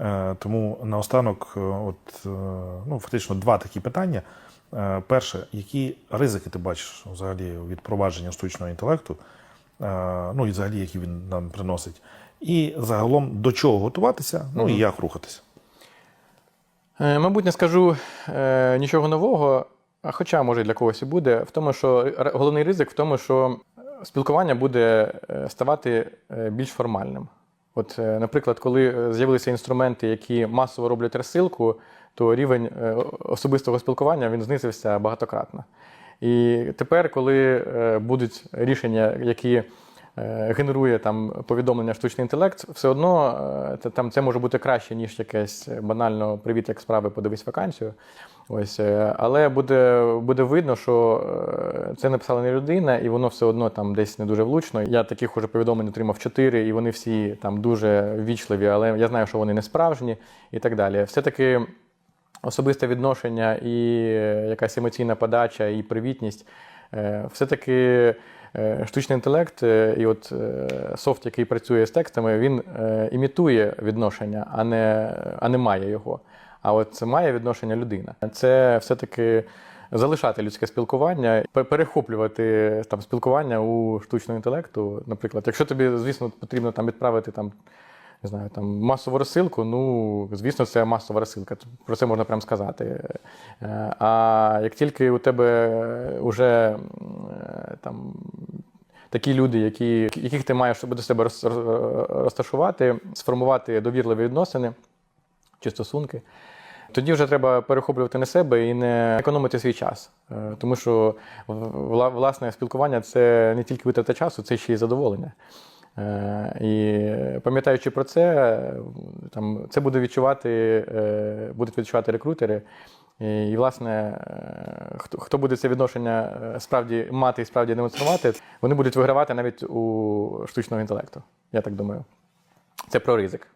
Е, Тому наостанок, е, от, е, ну, фактично, два такі питання. Перше, які ризики ти бачиш взагалі від впровадження штучного інтелекту, ну і взагалі, які він нам приносить, і загалом до чого готуватися, ну і як рухатися. Мабуть, не скажу нічого нового, а хоча, може, для когось і буде, в тому, що головний ризик в тому, що спілкування буде ставати більш формальним. От, е, наприклад, коли е, з'явилися інструменти, які масово роблять розсилку, то рівень е, особистого спілкування він знизився багатократно. І тепер, коли будуть рішення, які генерує там повідомлення штучний інтелект, все одно це, там, це може бути краще, ніж якесь банально привіт, як справи, подивись вакансію. Ось, е, але буде, буде видно, що е, це написала не людина, і воно все одно там десь не дуже влучно. Я таких уже повідомлень отримав чотири, і вони всі там дуже ввічливі, але я знаю, що вони не справжні і так далі. Все-таки особисте відношення і е, якась емоційна подача, і привітність. Все-таки штучний інтелект і от софт, який працює з текстами, він імітує відношення, а не, а не має його. А от це має відношення людина. Це все-таки залишати людське спілкування, перехоплювати там спілкування у штучного інтелекту. Наприклад, якщо тобі, звісно, потрібно там відправити там. Не знаю, там масову розсилку, ну, звісно, це масова розсилка. Про це можна прямо сказати. Е, А як тільки у тебе вже там такі люди, які, яких ти маєш до себе роз- роз- розташувати, сформувати довірливі відносини чи стосунки, тоді вже треба перехоплювати на себе і не економити свій час. Е, Тому що власне спілкування це не тільки витрата часу, це ще й задоволення. Е, І пам'ятаючи про це, там, це буде відчувати, е, будуть відчувати рекрутери. І, власне, хто, буде це відношення справді мати і справді демонструвати, вони будуть вигравати навіть у штучного інтелекту. Я так думаю. Це про ризик.